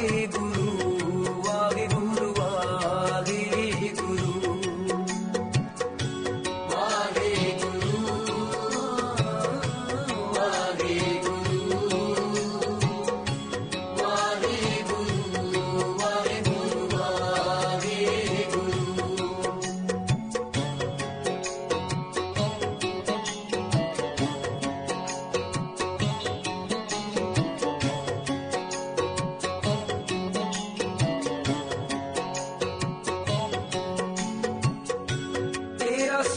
ego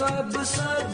सबसे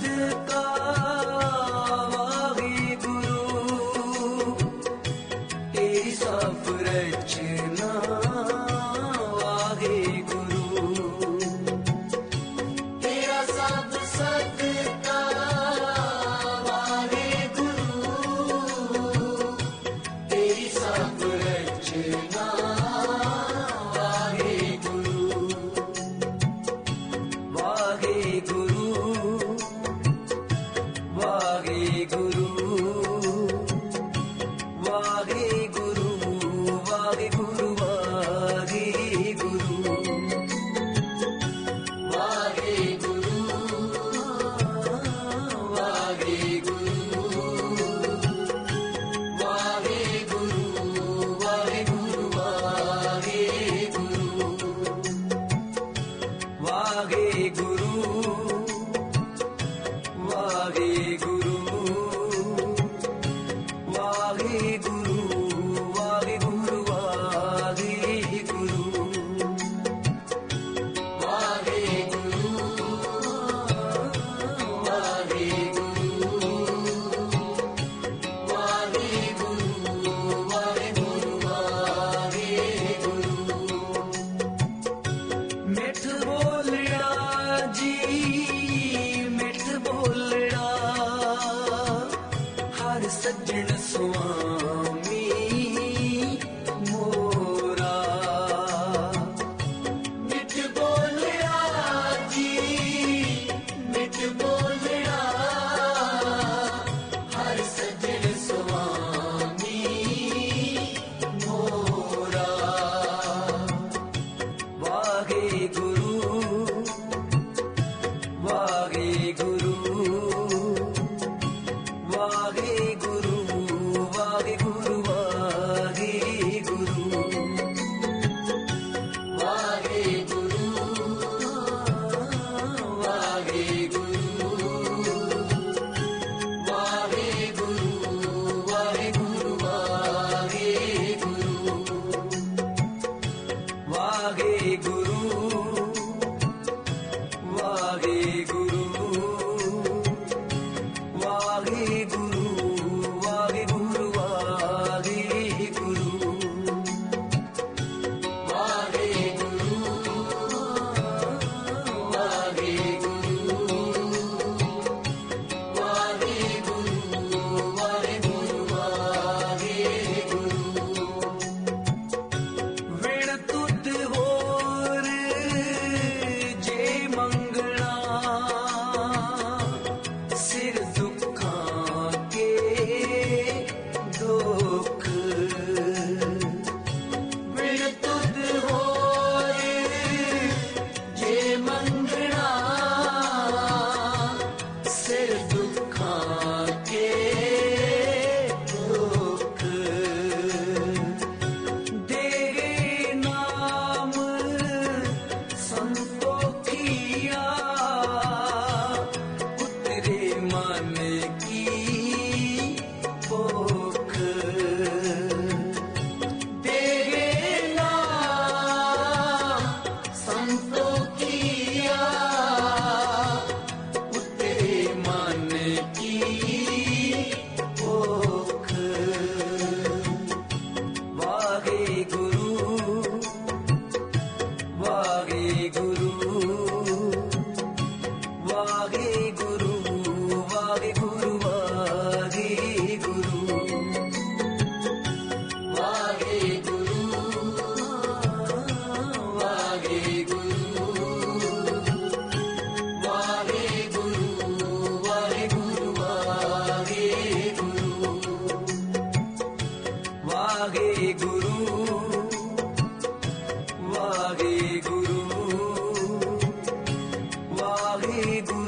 ਸੱਜਣ ਸੁਆਮੀ ਮੋਰਾ। ਮਿੱਠ ਬੋਲਿਆ ਜੀ ਮਿੱਠ ਬੋਲਿਆ। ਹਰ ਸੱਜਣ ਸੁਆਮੀ ਮੋਰਾ। ਵਾਹਿਗੁਰੂ Wahidu